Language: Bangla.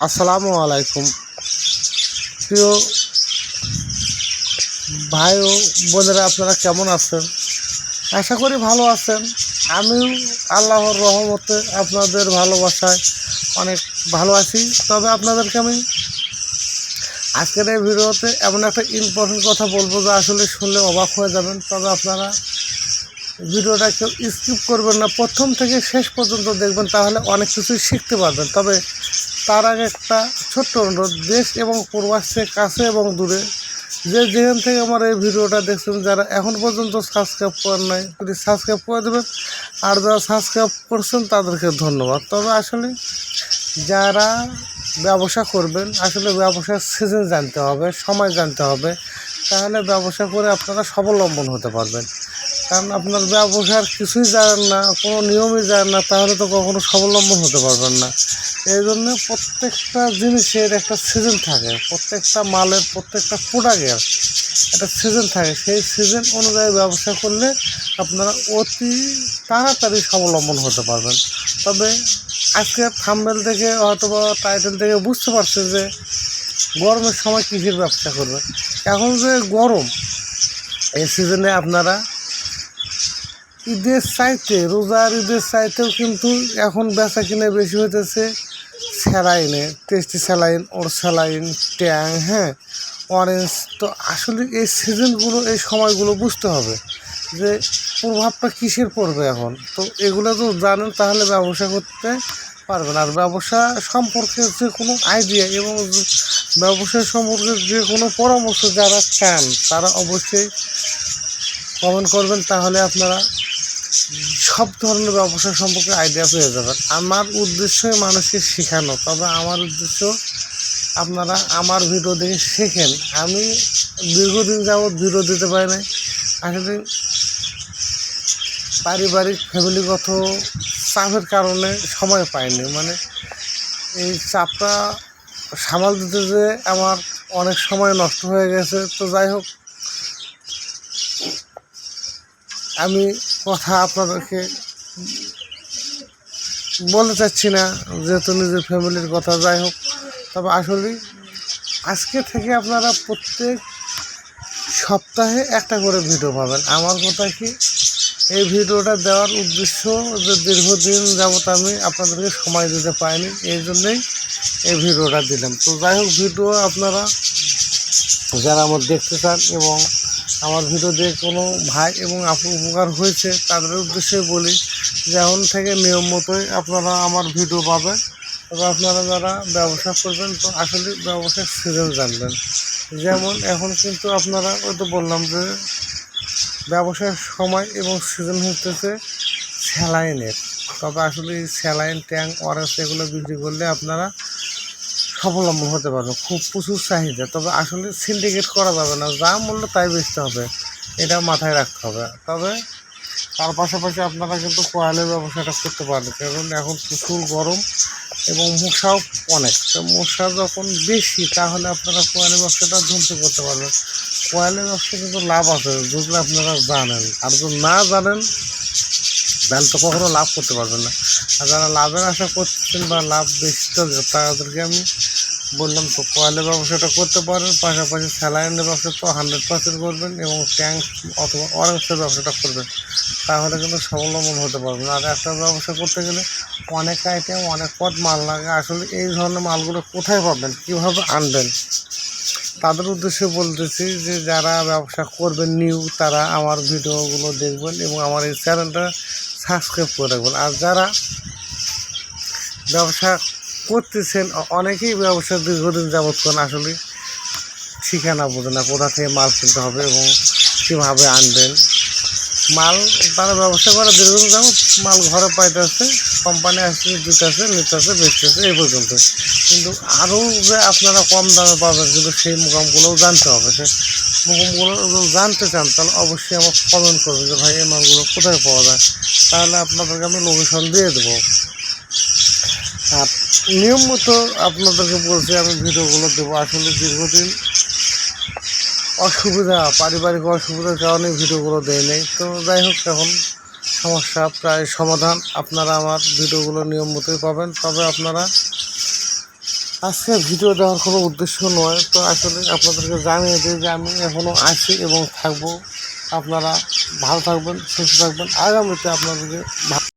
আসসালামু আলাইকুম। প্রিয় ভাই ও বোনেরা, আপনারা কেমন আছেন? আশা করি ভালো আছেন। আমিও আল্লাহর রহমতে আপনাদের ভালোবাসায় অনেক ভালো আছি। তবে আপনাদেরকে আমি আজকের এই ভিডিওতে এমন একটা ইম্পর্টেন্ট কথা বলব যে আসলে শুনলে অবাক হয়ে যাবেন। তবে আপনারা ভিডিওটা কেউ স্কিপ করবেন না। প্রথম থেকে শেষ পর্যন্ত দেখবেন, তাহলে অনেক কিছুই শিখতে পারবেন। তবে তার আগে একটা ছোট্ট অনুরোধ, দেশ এবং প্রবাসের কাছে এবং দূরে। যে যেখান থেকে আমার এই ভিডিওটা দেখছেন, যারা এখন পর্যন্ত সাবস্ক্রাইব করেন নাই প্লিজ সাবস্ক্রাইব করে দেবেন। আর যারা সাবস্ক্রাইব করছেন, তাদেরকে ধন্যবাদ। তবে আসলে যারা ব্যবসা করবেন, আসলে ব্যবসার সিজন জানতে হবে, সময় জানতে হবে। তাহলে ব্যবসা করে আপনারা স্বাবলম্বন হতে পারবেন। কারণ আপনার ব্যবসার কিছুই জানেন না, কোনো নিয়মই জানেন না, তাহলে তো কখনো স্বাবলম্বন হতে পারবেন না। এই জন্য প্রত্যেকটা জিনিসের একটা সিজন থাকে। প্রত্যেকটা মালের প্রত্যেকটা প্রোডাক্টের একটা সিজন থাকে। সেই সিজন অনুযায়ী ব্যবসা করলে আপনারা অতি তাড়াতাড়ি স্বাবলম্বন হতে পারবেন। তবে আজকে থাম্বেল থেকে অথবা টাইটেল থেকে বুঝতে পারছে যে গরমের সময় কৃষির ব্যবসা করবে। এখন যে গরম, এই সিজনে আপনারা ঈদের চাইতে, রোজার ঈদের চাইতেও কিন্তু এখন বেচা কিনে বেশি হইতেছে। স্যালাইনে টেস্টি স্যালাইন ওর স্যালাইন, ট্যাং হ্যাঁ? অরেঞ্জ তো আসলে এই সিজনগুলো এই সময়গুলো বুঝতে হবে যে প্রভাবটা কিসের পড়বে এখন? তো এগুলো তো জানেন, তাহলে ব্যবসা করতে পারবেন। আর ব্যবসা সম্পর্কে যে কোনো আইডিয়া এবং ব্যবসা সম্পর্কে যে কোনো পরামর্শ যারা চান, তারা অবশ্যই কমেন্ট করবেন। তাহলে আপনারা সব ধরনের ব্যবসা সম্পর্কে আইডিয়া পেয়ে যাবেন। আমার উদ্দেশ্যই মানুষকে শেখানো, তবে আমার উদ্দেশ্য আপনারা আমার ভিডিও দেখে শেখেন। আমি দীর্ঘদিন যাবৎ ভিডিও দিতে পারি নাই। আসলে পারিবারিক ফ্যামিলিগত চাপের কারণে সময় পাইনি। মানে এই চাপটা সামাল দিতে যে আমার অনেক সময় নষ্ট হয়ে গেছে। তো যাই হোক আমি কথা আপনাদেরকে বলতে চাচ্ছি না, যেহেতু নিজের ফ্যামিলির কথা, যাই হোক। তবে আসলে আজকে থেকে আপনারা প্রত্যেক সপ্তাহে একটা করে ভিডিও পাবেন। আমার কথা কি, এই ভিডিওটা দেওয়ার উদ্দেশ্য যে দীর্ঘদিন যাবত আমি আপনাদেরকে সময় দিতে পারিনি এই জন্যেই এই ভিডিওটা দিলাম। তো যাই হোক, ভিডিও আপনারা যারা আমার দেখতে চান এবং আমার ভিডিও দিয়ে কোনো ভাই এবং আপু উপকার হয়েছে, তাদের উদ্দেশ্যে বলি যে এখন থেকে নিয়ম মতোই আপনারা আমার ভিডিও পাবেন তবে আপনারা যারা ব্যবসা করবেন তো আসলে ব্যবসার সিজন জানবেন। যেমন এখন কিন্তু আপনারা ওই তো বললাম যে ব্যবসার সময় এবং সিজন হতেছে স্যালাইনের। তবে আসলে স্যালাইন ট্যাঙ্ক অরেঞ্জ এগুলো বিক্রি করলে আপনারা স্বাবলম্বন হতে পারবে। খুব প্রচুর চাহিদা। তবে আসলে সিন্ডিকেট করা যাবে না। যা মূল্য তাই বেচতে হবে। এটা মাথায় রাখতে হবে। তবে তার পাশাপাশি আপনারা কিন্তু কয়েলের ব্যবসাটা করতে পারেন। কারণ এখন প্রচুর গরম এবং মশাও অনেক। তো মশা যখন বেশি, তাহলে আপনারা কয়েলের ব্যবসাটা ধুমতে করতে পারবেন। কয়েলের ব্যবসা কিন্তু লাভ আছে যদি আপনারা জানেন। আর যদি না জানেন তাহলে তো কখনো লাভ করতে পারবেন না। আর যারা লাভের আশা করছেন বা লাভ বেশি তো তাদেরকে আমি বললাম তো, কয়েলের ব্যবসাটা করতে পারেন, পাশাপাশি স্যালাইনের ব্যবসা তো হান্ড্রেড পার্সেন্ট করবেন এবং ট্যাঙ্ক অথবা অরেঞ্জের ব্যবসাটা করবেন। তাহলে কিন্তু স্বাবলম্বন হতে পারবেন। আর একটা ব্যবসা করতে গেলে অনেক আইটেম অনেক পথ মাল লাগে। আসলে এই ধরনের মালগুলো কোথায় পাবেন, কীভাবে আনবেন? তাদের উদ্দেশ্যে বলতেছি যে, যারা ব্যবসা করবেন নিউ তারা আমার ভিডিওগুলো দেখবেন এবং আমার এই চ্যানেলটা সাবস্ক্রাইব করে রাখবেন। আর যারা ব্যবসা করতেছেন অনেকেই ব্যবসা দীর্ঘদিন যাবৎ করেন, আসলে ঠিকানা বোঝে না, কোথা থেকে মাল কিনতে হবে এবং কীভাবে আনবেন। মাল তারা ব্যবসা করে দীর্ঘদিন যাবৎ মাল ঘরে পাইতেছে কোম্পানি আসছে, দিতেছে, নিতেছে, বেচতেছে, এই পর্যন্ত। কিন্তু আরও যে আপনারা কম দামে পাবেন, কিন্তু সেই মুকামগুলোও জানতে হবে। সে মুকামগুলো জানতে চান, তাহলে অবশ্যই আমার কমেন্ট করবেন যে, ভাই, এই মালগুলো কোথায় পাওয়া যায়? তাহলে আপনাদেরকে আমি লোকেশন দিয়ে দেবো। আর নিয়ম মতো আপনাদেরকে বলছি, আমি ভিডিওগুলো দেবো। আসলে দীর্ঘদিন অসুবিধা, পারিবারিক অসুবিধার কারণে ভিডিওগুলো দেয় নেই। তো যাই হোক, এখন সমস্যা প্রায় সমাধান। আপনারা আমার ভিডিওগুলো নিয়ম মতোই পাবেন। তবে আপনারা আজকে ভিডিও দেওয়ার কোনো উদ্দেশ্য নয়। তো আসলে আপনাদেরকে জানিয়ে দিই যে আমি এখনও আছি এবং থাকব। আপনারা ভালো থাকবেন, সুস্থ থাকবেন। আগামীতে আপনাদেরকে